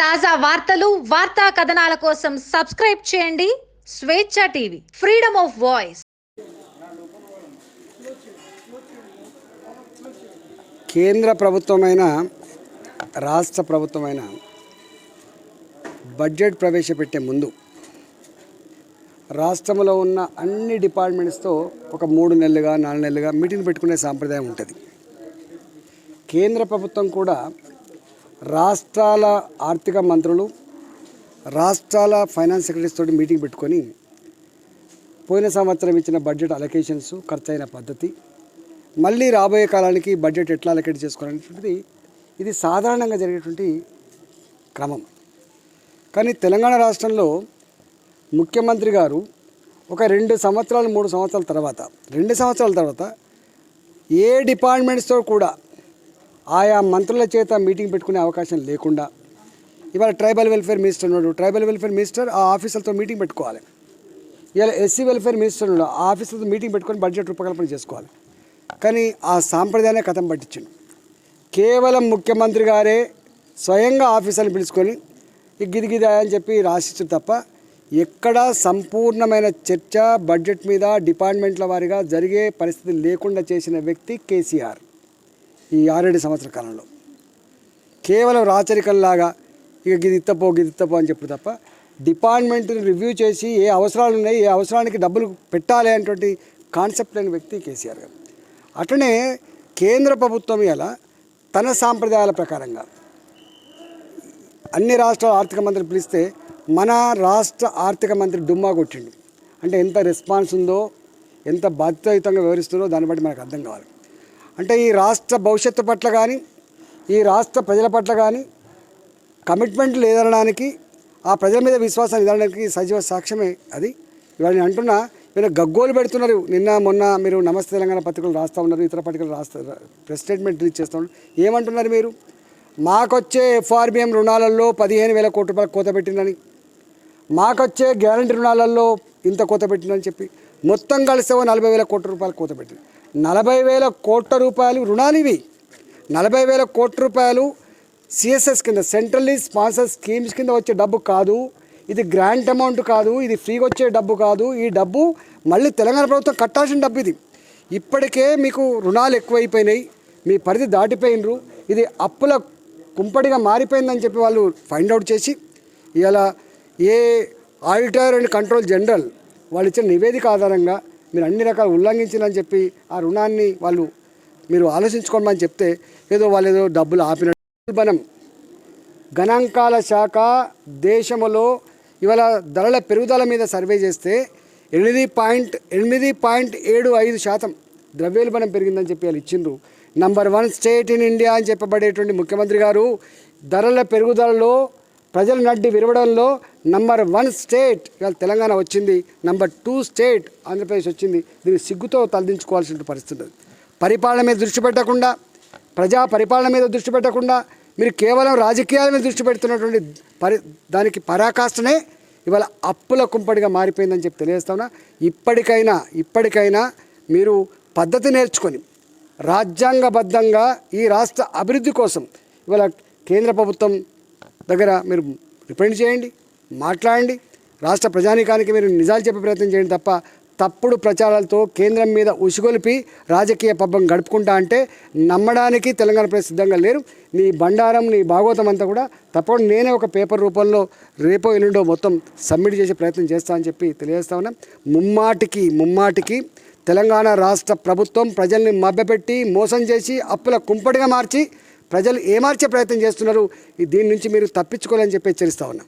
తాజా వార్తలు వార్తా కథనాల కోసం సబ్స్క్రైబ్ చేయండి. స్వేచ్ఛ టీవీ ఫ్రీడమ్ ఆఫ్ వాయిస్. కేంద్ర ప్రభుత్వమైన రాష్ట్ర ప్రభుత్వమైన బడ్జెట్ ప్రవేశపెట్టే ముందు రాష్ట్రంలో ఉన్న అన్ని డిపార్ట్మెంట్స్తో ఒక మూడు నెలలుగా నాలుగు నెలలుగా మీటింగ్ పెట్టుకునే సాంప్రదాయం ఉంటుంది. కేంద్ర ప్రభుత్వం కూడా రాష్ట్రాల ఆర్థిక మంత్రులు రాష్ట్రాల ఫైనాన్స్ సెక్రటరీస్ తోటి మీటింగ్ పెట్టుకొని పోయిన సంవత్సరం ఇచ్చిన బడ్జెట్ అలొకేషన్స్ ఖర్చయిన పద్ధతి మళ్ళీ రాబోయే కాలానికి బడ్జెట్ ఎట్లా అలొకేట్ చేసుకోవాలనేటువంటిది ఇది సాధారణంగా జరిగేటువంటి క్రమం. కానీ తెలంగాణ రాష్ట్రంలో ముఖ్యమంత్రి గారు ఒక రెండు సంవత్సరాలు మూడు సంవత్సరాల తర్వాత రెండు సంవత్సరాల తర్వాత ఏ డిపార్ట్మెంట్స్తో కూడా ఆయా మంత్రుల చేత మీటింగ్ పెట్టుకునే అవకాశం లేకుండా ఇవాళ ట్రైబల్ వెల్ఫేర్ మినిస్టర్ ఉన్నాడు. ట్రైబల్ వెల్ఫేర్ మినిస్టర్ ఆ ఆఫీసర్తో మీటింగ్ పెట్టుకోవాలి. ఇవాళ ఎస్సీ వెల్ఫేర్ మినిస్టర్ ఉన్నాడు. ఆ ఆఫీసర్తో మీటింగ్ పెట్టుకొని బడ్జెట్ రూపకల్పన చేసుకోవాలి. కానీ ఆ సాంప్రదాయాన్ని కథం పట్టించండి. కేవలం ముఖ్యమంత్రి గారే స్వయంగా ఆఫీసర్ని పిలుచుకొని ఈ గిది గిది అని చెప్పి రాసిచ్చు తప్ప ఎక్కడా సంపూర్ణమైన చర్చ బడ్జెట్ మీద డిపార్ట్మెంట్ల వారిగా జరిగే పరిస్థితి లేకుండా చేసిన వ్యక్తి కేసీఆర్. ఈ ఆరేడు సంవత్సర కాలంలో. కేవలం రాచరికల్లాగా ఇక గిది ఇత్తపో గిది ఇత్తపో అని చెప్పు తప్ప డిపార్ట్మెంట్ని రివ్యూ చేసి ఏ అవసరాలు ఉన్నాయి ఏ అవసరానికి డబ్బులు పెట్టాలి అనేటువంటి కాన్సెప్ట్ లేని వ్యక్తి కేసీఆర్ గారు. అట్లనే కేంద్ర ప్రభుత్వం ఎలా తన సాంప్రదాయాల ప్రకారంగా అన్ని రాష్ట్రాల ఆర్థిక మంత్రి పిలిస్తే మన రాష్ట్ర ఆర్థిక మంత్రి డుమ్మా కొట్టిండు. అంటే ఎంత రెస్పాన్స్ ఉందో ఎంత బాధ్యతాయుతంగా వివరిస్తుందో దాన్ని బట్టి మనకు అర్థం కావాలి. అంటే ఈ రాష్ట్ర భవిష్యత్తు పట్ల కానీ ఈ రాష్ట్ర ప్రజల పట్ల కానీ కమిట్మెంట్ లేదనడానికి ఆ ప్రజల మీద విశ్వాసం ఇదనడానికి సజీవ సాక్ష్యమే అది. ఇవాళ నేను అంటున్నా మీరు గగ్గోలు పెడుతున్నారు. నిన్న మొన్న మీరు నమస్తే తెలంగాణ పత్రికలు రాస్తూ ఉన్నారు ఇతర పత్రికలు రాస్తా ప్రెస్ స్టేట్మెంట్ రిలీజ్ చేస్తూ ఉన్నారు. ఏమంటున్నారు మీరు? మాకొచ్చే ఎఫ్ఆర్బిఎం రుణాలలో పదిహేను వేల కోట్ల రూపాయలు కోత పెట్టిందని. మాకొచ్చే గ్యారంటీ రుణాలలో ఇంత కోత పెట్టిందని చెప్పి. మొత్తం కలిస్తే నలభై వేల కోట్ల రూపాయలు కోత పెట్టింది. నలభై వేల కోట్ల రూపాయలు రుణాలు ఇవి నలభై వేల కోట్ల రూపాయలు సిఎస్ఎస్ కింద సెంట్రల్లీ స్పాన్సర్ స్కీమ్స్ కింద వచ్చే డబ్బు కాదు. ఇది గ్రాంట్ అమౌంట్ కాదు ఇది ఫ్రీగా వచ్చే డబ్బు కాదు. ఈ డబ్బు మళ్ళీ తెలంగాణ ప్రభుత్వం కట్టాల్సిన డబ్బు ఇది. ఇప్పటికే మీకు రుణాలు ఎక్కువైపోయినాయి. మీ పరిధి దాటిపోయినరు. ఇది అప్పుల కుంపడిగా మారిపోయిందని చెప్పి వాళ్ళు ఫైండ్ అవుట్ చేసి ఇలా a auditor and control general వాళ్ళు ఇచ్చిన నివేదిక ఆధారంగా మీరు అన్ని రకాలు ఉల్లంఘించిందని చెప్పి ఆ రుణాన్ని వాళ్ళు మీరు ఆలోచించుకోమని చెప్తే ఏదో వాళ్ళు ఏదో డబ్బులు ఆపిన మనం గణాంకాల శాఖ దేశంలో ఇవాళ ధరల పెరుగుదల మీద సర్వే చేస్తే ఎనిమిది పాయింట్ ఎనిమిది పాయింట్ ఏడు ఐదు శాతం ద్రవ్యోల్బణం పెరిగిందని చెప్పి వాళ్ళు ఇచ్చిండ్రు. Number one state in India అని చెప్పబడేటువంటి ముఖ్యమంత్రి గారు ధరల పెరుగుదలలో ప్రజల నడ్డి విరవడంలో నంబర్ వన్ స్టేట్ ఇవాళ తెలంగాణ వచ్చింది నంబర్ టూ స్టేట్ ఆంధ్రప్రదేశ్ వచ్చింది. దీన్ని సిగ్గుతో తలదించుకోవాల్సిన పరిస్థితి పరిపాలన మీద దృష్టి పెట్టకుండా ప్రజా పరిపాలన మీద దృష్టి పెట్టకుండా మీరు కేవలం రాజకీయాల మీద దృష్టి పెడుతున్నటువంటి పరి దానికి పరాకాష్ఠనే ఇవాళ అప్పుల కుంపడిగా మారిపోయిందని చెప్పి తెలియజేస్తామన్నా ఇప్పటికైనా ఇప్పటికైనా మీరు పద్ధతి నేర్చుకొని రాజ్యాంగబద్ధంగా ఈ రాష్ట్ర అభివృద్ధి కోసం ఇవాళ కేంద్ర ప్రభుత్వం దగ్గర మీరు రిప్రజెంట్ చేయండి మాట్లాడండి. రాష్ట్ర ప్రజానీకానికి మీరు నిజాలు చెప్పే ప్రయత్నం చేయండి తప్ప తప్పుడు ప్రచారాలతో కేంద్రం మీద ఉసుగొలిపి రాజకీయ పబ్బం గడుపుకుంటా అంటే నమ్మడానికి తెలంగాణ ప్రజలు సిద్ధంగా లేరు. నీ బండారం నీ భాగవతం అంతా కూడా తప్పకుండా నేనే ఒక పేపర్ రూపంలో రేపో ఎల్లుండో మొత్తం సబ్మిట్ చేసే ప్రయత్నం చేస్తా అని చెప్పి తెలియజేస్తా ఉన్నా. ముమ్మాటికి ముమ్మాటికి తెలంగాణ రాష్ట్ర ప్రభుత్వం ప్రజల్ని మభ్యపెట్టి మోసం చేసి అప్పుల కుంపటిగా మార్చి ప్రజలు ఏమార్చే ప్రయత్నం చేస్తున్నారు? ఈ దీని నుంచి మీరు తప్పించుకోవాలని చెప్పి హెచ్చరిస్తా ఉన్నా.